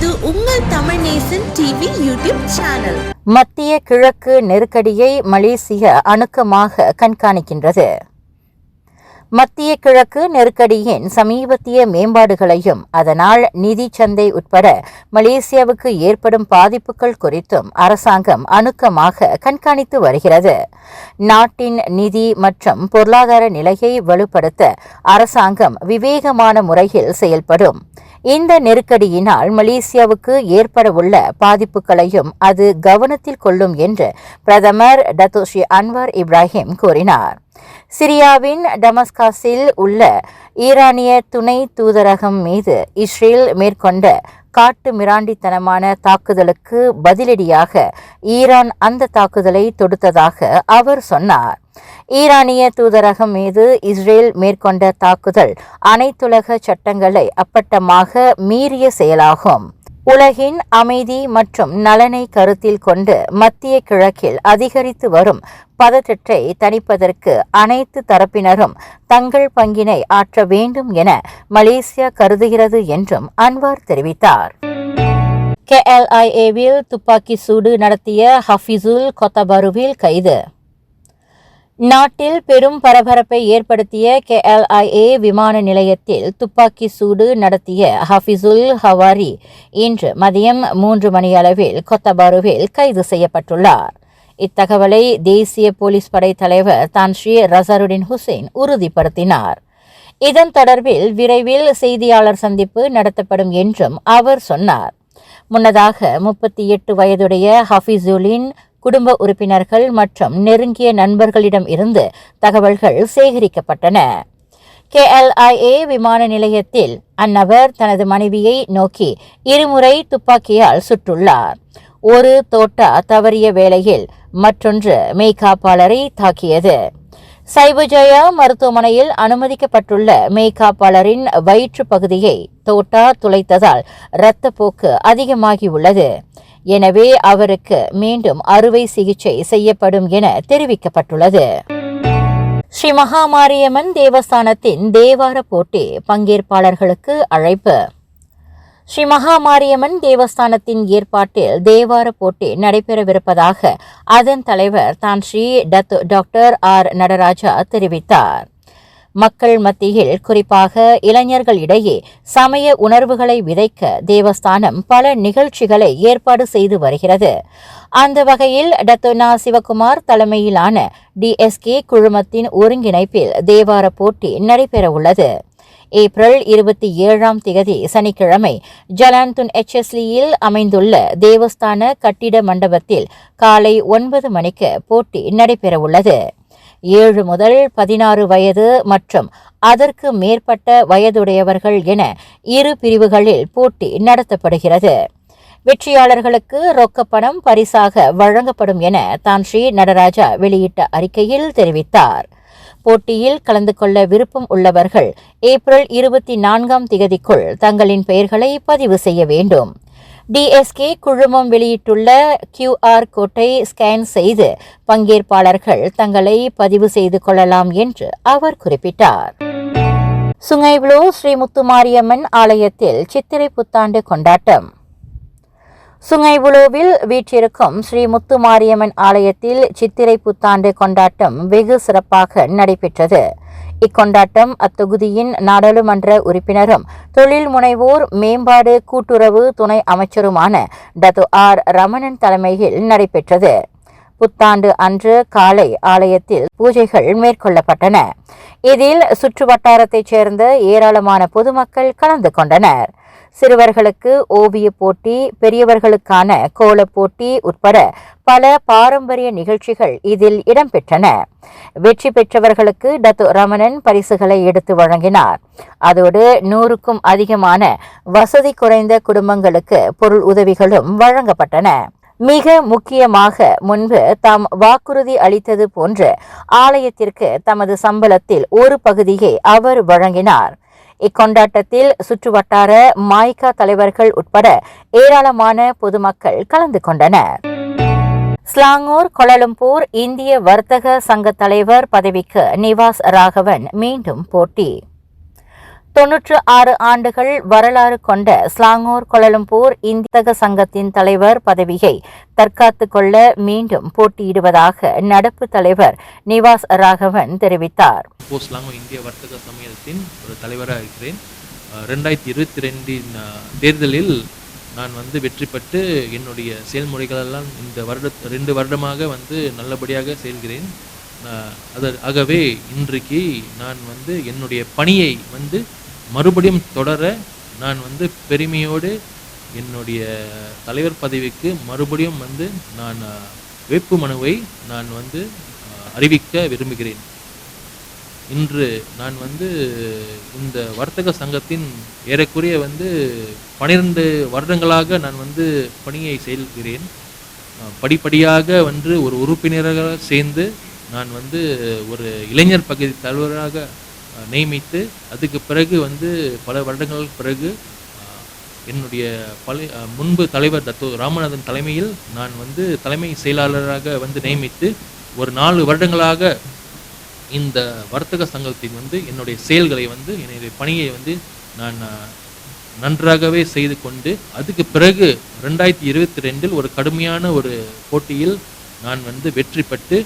இது உங்கள் Tamil Nesan TV YouTube channel. மத்திய கிழக்கு நெருக்கடியை மலேசியா அணுக்கமாக கண்காணிக்கின்றது. மத்திய கிழக்கு நெருக்கடியின் சமீபத்திய மேம்பாடுகளையும் அதனால் நிதி சந்தை உட்பட மலேசியாவுக்கு ஏற்படும் பாதிப்புகள் குறித்தும் அரசாங்கம் அணுக்கமாக கண்காணித்து வருகிறது. நாட்டின் நிதி மற்றும் பொருளாதார நிலையை வலுப்படுத்த அரசாங்கம் விவேகமான முறையில் செயல்படும். இந்த நெருக்கடியினால் மலேசியாவுக்கு ஏற்படவுள்ள பாதிப்புகளையும் அது கவனத்தில் கொள்ளும் என்று பிரதமர் டத்தோஷி அன்வர் இப்ராஹிம் கூறினார். சிரியாவின் டமஸ்காஸில் உள்ள ஈரானிய துணை தூதரகம் மீது இஸ்ரேல் மேற்கொண்ட காட்டு மிராண்டித்தனமான தாக்குதலுக்கு பதிலடியாக ஈரான் அந்த தாக்குதலை தொடுத்ததாக அவர் சொன்னார். ஈரானிய தூதரகம் மீது இஸ்ரேல் மேற்கொண்ட தாக்குதல் அனைத்துலக சட்டங்களை அப்பட்டமாக மீறிய செயலாகும். உலகின் அமைதி மற்றும் நலனை கருத்தில் கொண்டு மத்திய கிழக்கில் அதிகரித்து வரும் பதற்றத்தை தணிப்பதற்கு அனைத்து தரப்பினரும் தங்கள் பங்கினை ஆற்ற வேண்டும் என மலேசியா கருதுகிறது என்றும் அன்வார் தெரிவித்தார். கேஎல்ஐஏவில் துப்பாக்கி சூடு நடத்திய ஹஃபிசுல் கொத்தபருவில் கைது. நாட்டில் பெரும் பரபரப்பை ஏற்படுத்திய கேஎல்ஐஏ விமான நிலையத்தில் துப்பாக்கி சூடு நடத்திய ஹஃபிசுல் ஹவாரி இன்று மதியம் மூன்று மணியளவில் கொத்தபாருவில் கைது செய்யப்பட்டுள்ளார். இத்தகவலை தேசிய போலீஸ் படை தலைவர் தான்ஸ்ரீ ரசருடின் ஹுசைன் உறுதிப்படுத்தினார். இதன் தொடர்பில் விரைவில் செய்தியாளர் சந்திப்பு நடத்தப்படும் என்றும் அவர் சொன்னார். முன்னதாக முப்பத்தி எட்டு வயதுடைய ஹஃபிசுலின் குடும்ப உறுப்பினர்கள் மற்றும் நெருங்கிய நண்பர்களிடம் இருந்து தகவல்கள் சேகரிக்கப்பட்டன. கேஎல்ஐஏ விமான நிலையத்தில் அந்நபர் தனது மனைவியை நோக்கி இருமுறை துப்பாக்கியால் சுட்டுள்ளார். ஒரு தோட்டா தவறிய வேளையில் மற்றொன்று மெய்காப்பாளரை தாக்கியது. சைபுஜயா மருத்துவமனையில் அனுமதிக்கப்பட்டுள்ள மெய்காப்பாளரின் வயிற்று பகுதியை தோட்டா துளைத்ததால் இரத்தப்போக்கு அதிகமாகியுள்ளது. எனவே அவருக்கு மீண்டும் அறுவை சிகிச்சை செய்யப்படும் என தெரிவிக்கப்பட்டுள்ளது. ஸ்ரீ மகாமாரியம்மன் தேவஸ்தானத்தின் தேவார போட்டி பங்கேற்பாளர்களுக்கு அழைப்பு. ஸ்ரீ மகாமாரியம்மன் தேவஸ்தானத்தின் ஏற்பாட்டில் தேவார போட்டி நடைபெறவிருப்பதாக அதன் தலைவர் தான் ஸ்ரீ டத் டாக்டர் ஆர் நடராஜா தெரிவித்தார். மக்கள் மத்தியில் குறிப்பாக இளைஞர்களிடையே சமய உணர்வுகளை விதைக்க தேவஸ்தானம் பல நிகழ்ச்சிகளை ஏற்பாடு செய்து வருகிறது. அந்த வகையில் டத்தோனா சிவகுமார் தலைமையிலான டிஎஸ்கே குழுமத்தின் ஒருங்கிணைப்பில் தேவார போட்டி நடைபெறவுள்ளது. ஏப்ரல் இருபத்தி ஏழாம் திகதி சனிக்கிழமை ஜலான்துன் எச்எஸ்லியில் அமைந்துள்ள தேவஸ்தான கட்டிட மண்டபத்தில் காலை ஒன்பது மணிக்கு போட்டி நடைபெறவுள்ளது. ஏழு முதல் பதினாறு வயது மற்றும் அதற்கு மேற்பட்ட வயதுடையவர்கள் என இரு பிரிவுகளில் போட்டி நடத்தப்படுகிறது. வெற்றியாளர்களுக்கு ரொக்கப்பணம் பரிசாக வழங்கப்படும் என தான் ஸ்ரீ நடராஜா வெளியிட்ட அறிக்கையில் தெரிவித்தார். போட்டியில் கலந்து கொள்ள விருப்பம் உள்ளவர்கள் ஏப்ரல் இருபத்தி நான்காம் திகதிக்குள் தங்களின் பெயர்களை பதிவு செய்ய வேண்டும். டிஎஸ்கே குழுமம் வெளியிட்டுள்ள கியூஆர் கோட்டை ஸ்கேன் செய்து பங்கேற்பாளர்கள் தங்களை பதிவு செய்து கொள்ளலாம் என்று அவர் குறிப்பிட்டார். சுங்கைப்ளோ ஸ்ரீ முத்துமாரியம்மன் ஆலயத்தில் சித்திரை புத்தாண்டு கொண்டாட்டம். சுங்கைபுலோவில் வீற்றிருக்கும் ஸ்ரீ முத்துமாரியம்மன் ஆலயத்தில் சித்திரை புத்தாண்டு கொண்டாட்டம் வெகு சிறப்பாக நடைபெற்றது. இக்கொண்டாட்டம் அத்தொகுதியின் நாடாளுமன்ற உறுப்பினரும் தொழில் முனைவோர் மேம்பாடு கூட்டுறவு துணை அமைச்சருமான டத்து ஆர் ரமணன் தலைமையில் நடைபெற்றது. புத்தாண்டு அன்று காலை ஆலயத்தில் பூஜைகள் மேற்கொள்ளப்பட்டன. இதில் சுற்று வட்டாரத்தைச் சேர்ந்த ஏராளமான பொதுமக்கள் கலந்து கொண்டனர். சிறுவர்களுக்கு ஓவிய போட்டி பெரியவர்களுக்கான கோலப் போட்டி உட்பட பல பாரம்பரிய நிகழ்ச்சிகள் இதில் இடம்பெற்றன. வெற்றி பெற்றவர்களுக்கு டத்து ரமணன் பரிசுகளை எடுத்து வழங்கினார். அதோடு நூறுக்கும் அதிகமான வசதி குறைந்த குடும்பங்களுக்கு பொருள் உதவிகளும் வழங்கப்பட்டன. மிக முக்கியமாக முன்பு தாம் வாக்குறுதி அளித்தது போன்று ஆலயத்திற்கு தமது சம்பளத்தில் ஒரு பகுதியை அவர் வழங்கினார். இக்கொண்டாட்டத்தில் சுற்றுவட்டார மாய்கா தலைவர்கள் உட்பட ஏராளமான பொதுமக்கள் கலந்து கொண்டனர். ஸ்லாங்கூர் கொலலம்பூர் இந்திய வர்த்தக சங்க தலைவர் பதவிக்கு நிவாஸ் ராகவன் மீண்டும் போட்டி. தொன்னூற்று ஆறு ஆண்டுகள் வரலாறு கொண்ட ஸ்லாங்கூர் கொலலம்பூர் இந்தக சங்கத்தின் தலைவர் பதவியை தற்காத்து கொள்ள மீண்டும் போட்டியிடுவதாக நடப்பு தலைவர் நிவாஸ் ராகவன் தெரிவித்தார். போஸ்லாங்கோ இந்திய வர்த்தக சமயத்தின் ஒரு தலைவராக இருக்கிறேன். ரெண்டாயிரத்தி இருபத்தி ரெண்டின் தேர்தலில் நான் வந்து வெற்றி பெற்று என்னுடைய செயல்முறைகளெல்லாம் இந்த வருட ரெண்டு வருடமாக வந்து நல்லபடியாக செயல்கிறேன். அஹ் அது ஆகவே இன்றைக்கு நான் வந்து என்னுடைய பணியை வந்து மறுபடியும் தொடர நான் வந்து பெருமையோடு என்னுடைய தலைவர் பதவிக்கு மறுபடியும் வந்து நான் வேட்பு மனுவை நான் வந்து அறிவிக்க விரும்புகிறேன். இன்று நான் வந்து இந்த வர்த்தக சங்கத்தின் ஏறக்குறைய வந்து பனிரெண்டு வருடங்களாக நான் வந்து பணியை செய்கிறேன். படிப்படியாக வந்து ஒரு உறுப்பினராக சேர்ந்து நான் வந்து ஒரு இளைஞர் பகுதி தலைவராக நியமித்து அதுக்கு பிறகு வந்து பல வருடங்களுக்கு பிறகு என்னுடைய பழைய முன்பு தலைவர் தத்து ராமநாதன் தலைமையில் நான் வந்து தலைமை செயலாளராக வந்து நியமித்து ஒரு நாலு வருடங்களாக இந்த வர்த்தக சங்கத்தின் வந்து என்னுடைய செயல்களை வந்து என்னுடைய பணியை வந்து நான் நன்றாகவே செய்து கொண்டு அதுக்கு பிறகு ரெண்டாயிரத்தி இருபத்தி ரெண்டில் ஒரு கடுமையான ஒரு போட்டியில் நான் வந்து வெற்றி பெற்று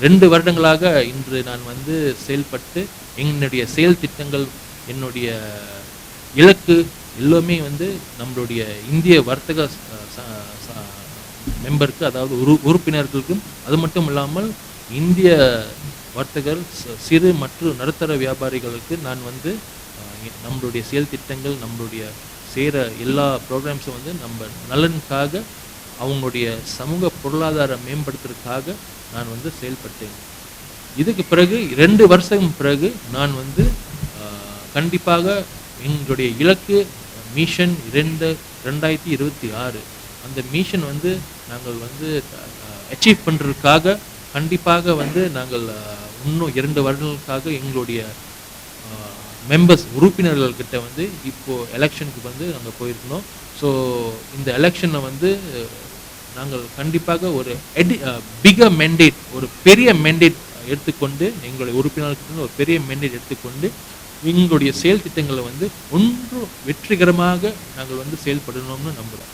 ரெண்டு வருடங்களாக இன்று நான் வந்து செயல்பட்டு என்னுடைய செயல் திட்டங்கள் என்னுடைய இலக்கு எல்லாமே வந்து நம்மளுடைய இந்திய வர்த்தக மெம்பருக்கு அதாவது உறு உறுப்பினர்களுக்கும் அது மட்டும் இல்லாமல் இந்திய வர்த்தகர் ச- சிறு மற்றும் நடுத்தர வியாபாரிகளுக்கு நான் வந்து நம்மளுடைய செயல் திட்டங்கள் நம்மளுடைய செய்கிற எல்லா ப்ரோக்ராம்ஸும் வந்து நம்ம நலனுக்காக அவங்களுடைய சமூக பொருளாதார மேம்படுத்துறதுக்காக நான் வந்து செயல்பட்டேன். இதுக்கு பிறகு ரெண்டு வருஷம் பிறகு நான் வந்து கண்டிப்பாக எங்களுடைய இலக்கு மிஷன் இரண்டு ரெண்டாயிரத்தி இருபத்தி ஆறு. அந்த மிஷன் வந்து நாங்கள் வந்து அச்சீவ் பண்ணுறதுக்காக கண்டிப்பாக வந்து நாங்கள் இன்னும் இரண்டு வருடங்களுக்காக எங்களுடைய மெம்பர்ஸ் உறுப்பினர்கள்கிட்ட வந்து இப்போது எலெக்ஷனுக்கு வந்து நாங்கள் போயிருக்கணும். ஸோ இந்த எலெக்ஷனை வந்து நாங்கள் கண்டிப்பாக ஒரு எடி பிக மெண்டேட் ஒரு பெரிய மெண்டேட் எடுத்துக்கொண்டு எங்களுடைய உறுப்பினர்களுக்கு ஒரு பெரிய மெண்டேட் எடுத்துக்கொண்டு எங்களுடைய செயல் திட்டங்களை வந்து ஒன்று வெற்றிகரமாக நாங்கள் வந்து செயல்படணும்னு நம்புகிறோம்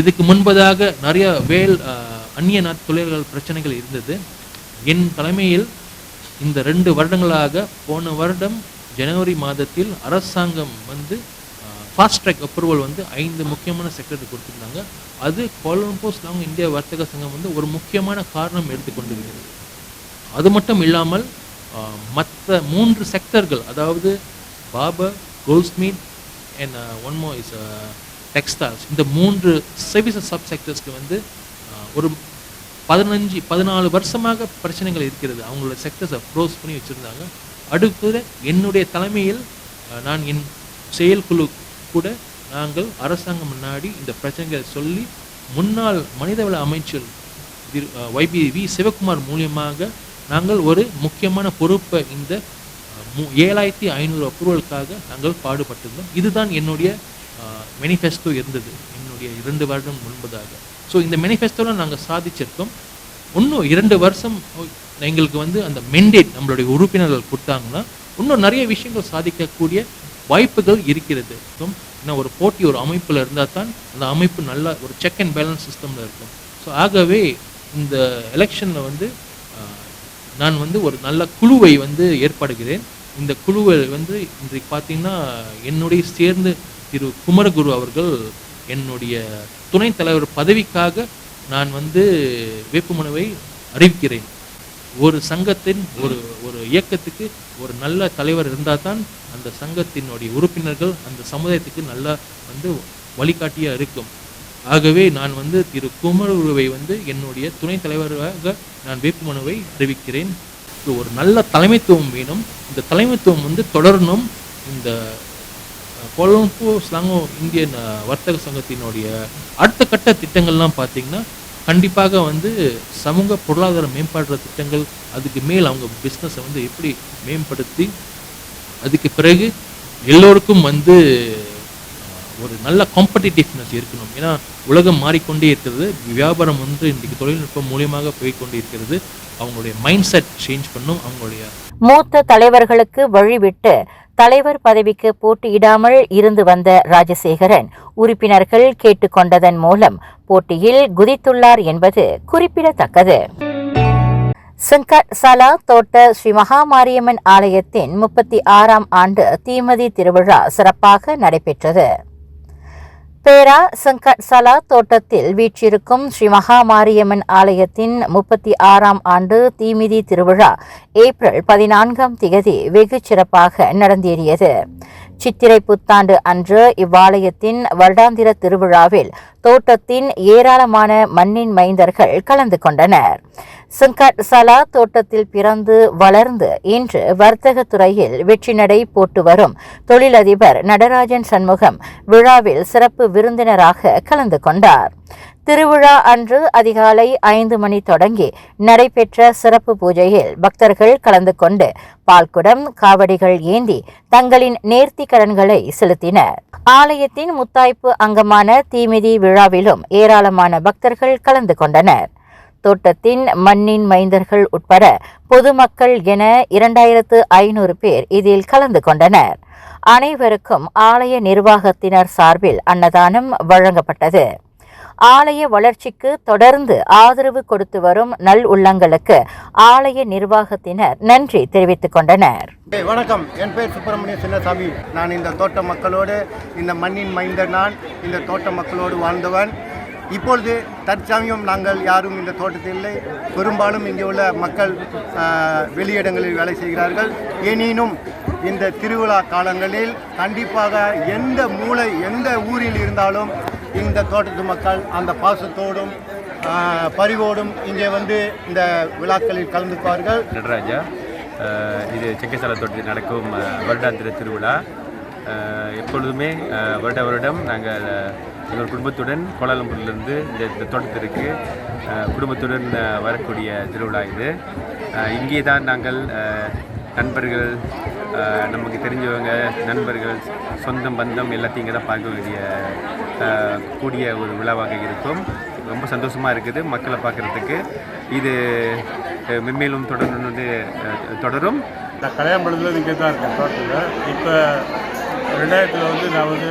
இதுக்கு முன்பதாக நிறைய வேல் அந்நிய நாட்டு தொழில்கள் பிரச்சனைகள் இருந்தது. என் தலைமையில் இந்த ரெண்டு வருடங்களாக போன வருடம் ஜனவரி மாதத்தில் அரசாங்கம் வந்து ஃபாஸ்ட் ட்ராக் அப்ரூவல் வந்து ஐந்து முக்கியமான செக்டருக்கு கொடுத்துருந்தாங்க. அது கோலம்போஸ் லாங் இந்திய வர்த்தக சங்கம் வந்து ஒரு முக்கியமான காரணம் எடுத்துக்கொண்டிருக்கிறது. அது மட்டும் இல்லாமல் மற்ற மூன்று செக்டர்கள் அதாவது Babur கோல்ஸ்மீட் and one more is textiles இந்த மூன்று சர்வீசஸ் சப் செக்டர்ஸ்க்கு வந்து ஒரு பதினஞ்சு பதினாலு வருஷமாக பிரச்சனைகள் இருக்கிறது. அவங்களோட செக்டர்ஸை க்ளோஸ் பண்ணி வச்சுருந்தாங்க. அடுத்து என்னுடைய தலைமையில் நான் என் செயல்குழு கூட நாங்கள் அரசாங்கம் முன்னாடி இந்த பிரச்சனைகளை சொல்லி முன்னாள் மனிதவள அமைச்சர் வைபி வி சிவகுமார் மூலியமாக நாங்கள் ஒரு முக்கியமான பொறுப்பை இந்த மு- ஏழாயிரத்தி ஐநூறு அப்ரூவலுக்காக நாங்கள் பாடுபட்டிருந்தோம். இதுதான் என்னுடைய மெனிஃபெஸ்டோ இருந்தது. என்னுடைய இரண்டு வருடம் முன்பதாக. ஸோ இந்த மெனிஃபெஸ்டோவில் நாங்கள் சாதிச்சிருக்கோம். இன்னும் இரண்டு வருஷம் எங்களுக்கு வந்து அந்த மெண்டேட் நம்மளுடைய உறுப்பினர்கள் கொடுத்தாங்கன்னா இன்னும் நிறைய விஷயங்கள் சாதிக்கக்கூடிய வாய்ப்புகள் இருக்கிறது. ஏன்னா ஒரு போட்டி ஒரு அமைப்பில் இருந்தால் தான் அந்த அமைப்பு நல்லா ஒரு செக் அண்ட் பேலன்ஸ் சிஸ்டமில் இருக்கும். ஸோ ஆகவே இந்த எலெக்ஷனில் வந்து நான் வந்து ஒரு நல்ல குழுவை வந்து ஏற்படுகிறேன். இந்த குழுவை வந்து இன்றைக்கு பார்த்தீங்கன்னா என்னுடைய சேர்ந்து திரு குமரகுரு அவர்கள் என்னுடைய துணைத் தலைவர் பதவிக்காக நான் வந்து வேட்புமனுவை அறிவிக்கிறேன். ஒரு சங்கத்தின் ஒரு ஒரு இயக்கத்துக்கு ஒரு நல்ல தலைவர் இருந்தால் தான் அந்த சங்கத்தினுடைய உறுப்பினர்கள் அந்த சமுதாயத்துக்கு நல்லா வந்து வழிகாட்டியாக இருக்கும். ஆகவே நான் வந்து திரு குமரகுருவை வந்து என்னுடைய துணைத் தலைவராக நான் வேட்புமனுவை அறிவிக்கிறேன். ஒரு நல்ல தலைமைத்துவம் வேணும். இந்த தலைமைத்துவம் வந்து தொடரணும். இந்த கொலம்போ ஸ்லாங்கோ இந்தியன் வர்த்தக சங்கத்தினுடைய அடுத்த கட்ட திட்டங்கள்லாம் பார்த்தீங்கன்னா கண்டிப்பாக வந்து சமூக பொருளாதார மேம்பாடுற திட்டங்கள் அதுக்கு மேல் அவங்க பிஸ்னஸை வந்து எப்படி மேம்படுத்தி அதுக்கு பிறகு எல்லோருக்கும் வந்து ஒரு நல்ல காம்படிட்டிவ்னஸ் இருக்கணும். ஏன்னா உலகம் மாறிக்கொண்டே இருக்கிறது. வியாபாரம் வந்து இன்றைக்கு தொழில்நுட்பம் மூலியமாக போய்கொண்டே இருக்கிறது. அவங்களுடைய மைண்ட் செட் சேஞ்ச் பண்ணும். அவங்களுடைய மூத்த தலைவர்களுக்கு வழிவிட்டு தலைவர் பதவிக்கு போட்டியிடாமல் இருந்து வந்த ராஜசேகரன் உறுப்பினர்கள் கேட்டுக்கொண்டதன் மூலம் போட்டியில் குதித்துள்ளார் என்பது குறிப்பிடத்தக்கது. சங்கட் சலா தோட்ட ஸ்ரீ மகாமாரியம்மன் ஆலயத்தின் முப்பத்தி ஆறாம் ஆண்டு தீமதி திருவிழா சிறப்பாக நடைபெற்றது. பேரா சங்கட் சலா தோட்டத்தில் வீற்றிருக்கும் ஸ்ரீ மகாமாரியம்மன் ஆலயத்தின் முப்பத்தி ஆறாம் ஆண்டு தீமிதி திருவிழா ஏப்ரல் பதினான்காம் திகதி வெகு சிறப்பாக நடந்தேறியது. சித்திரை புத்தாண்டு அன்று இவ்வாலயத்தின் வருடாந்திர திருவிழாவில் தோட்டத்தின் ஏராளமான மண்ணின் மைந்தர்கள் கலந்து கொண்டனர். சங்கட் சலா தோட்டத்தில் பிறந்து வளர்ந்து இன்று வர்த்தக துறையில் வெற்றி நடை போட்டு வரும் தொழிலதிபர் நடராஜன் சண்முகம் விழாவில் சிறப்பு விருந்தினராக கலந்து கொண்டார். திருவிழா அன்று அதிகாலை ஐந்து மணி தொடங்கி நடைபெற்ற சிறப்பு பூஜையில் பக்தர்கள் கலந்து கொண்டு பால்குடம் காவடிகள் ஏந்தி தங்களின் நேர்த்தி கடன்களை செலுத்தினர். ஆலயத்தின் முத்தாய்ப்பு அங்கமான தீமிதி விழாவிலும் ஏராளமான பக்தர்கள் கலந்து கொண்டனர். தோட்டத்தின் மண்ணின் மைந்தர்கள் உட்பட பொதுமக்கள் என இரண்டாயிரத்து ஐநூறு பேர் இதில் கலந்து கொண்டனர். அனைவருக்கும் ஆலய நிர்வாகத்தினர் சார்பில் அன்னதானம் வழங்கப்பட்டது. ஆலய வளர்ச்சிக்கு தொடர்ந்து ஆதரவு கொடுத்து வரும் நல் உள்ளங்களுக்கு ஆலய நிர்வாகத்தினர் நன்றி தெரிவித்துக் கொண்டனர். வணக்கம். என் பேர் சுப்பிரமணிய சின்னசாமி. நான் இந்த தோட்ட மக்களோடு இந்த மண்ணின் மைந்த நான் இந்த தோட்ட மக்களோடு வாழ்ந்தவன். இப்பொழுது தற்சமயம் நாங்கள் யாரும் இந்த தோட்டத்தில் இல்லை. பெரும்பாலும் இங்கே உள்ள மக்கள் வெளியிடங்களில் வேலை செய்கிறார்கள். எனினும் இந்த திருவிழா காலங்களில் கண்டிப்பாக எந்த மூலை எந்த ஊரில் இருந்தாலும் இந்த தோட்டத்து மக்கள் அந்த பாசத்தோடும் பரிவோடும் இங்கே வந்து இந்த விழாக்களில் கலந்துக்குவார்கள் நடராஜா இது செக்கசாலை தோட்டத்தில் நடக்கும் வருடாந்திர திருவிழா. எப்பொழுதுமே வருட வருடம் நாங்கள் எங்கள் குடும்பத்துடன் கோலாலம்பூர்லேருந்து இந்த இந்த தோட்டத்திற்கு குடும்பத்துடன் வரக்கூடிய திருவிழா இது. இங்கே தான் நாங்கள் நண்பர்கள் நமக்கு தெரிஞ்சவங்க நண்பர்கள் சொந்தம் பந்தம் எல்லாத்தையும் இங்கே தான் பார்க்க வேண்டிய கூடிய ஒரு விழாவாக இருக்கும். ரொம்ப சந்தோஷமாக இருக்குது மக்களை பார்க்குறதுக்கு. இது மென்மேலும் தொடர்ந்து வந்து தொடரும். நான் கல்யாணம் இங்கே தான் இருக்கேன் தோட்டத்தில். இப்போ ரெண்டாயிரத்தில் வந்து நான் வந்து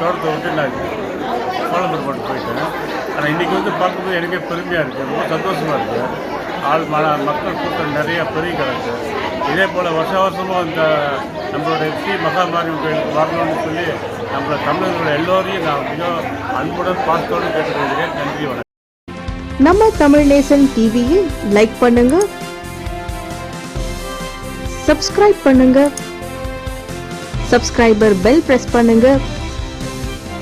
தோட்டத்தை விட்டு நான் கோலம்பூர் போட்டு போயிட்டேன். ஆனால் இன்றைக்கி வந்து பார்க்கும்போது எனக்கே பெருமையாக இருக்குது ரொம்ப சந்தோஷமாக இருக்குது ஆள் ம மக்கள் கூட்டம் நிறைய பெரிய கிடக்கு. இதே போல் வருஷ வருஷமும் இந்த நம்மளுடைய ஸ்ரீ மகாமாரியம் கோயிலுக்கு வரணும்னு சொல்லி நம்மளோட தமிழர்கள் எல்லோரையும் நான் மிக அன்புடன் பார்த்தோடு கேட்டுக்கொள்கிறேன். நன்றி வணக்கம். நம்ம தமிழ் நேசன் டிவியை லைக் பண்ணுங்க. சப்ஸ்கிரைப் பண்ணுங்க. சப்ஸ்கிரைபர் பெல் பிரஸ் பண்ணுங்க.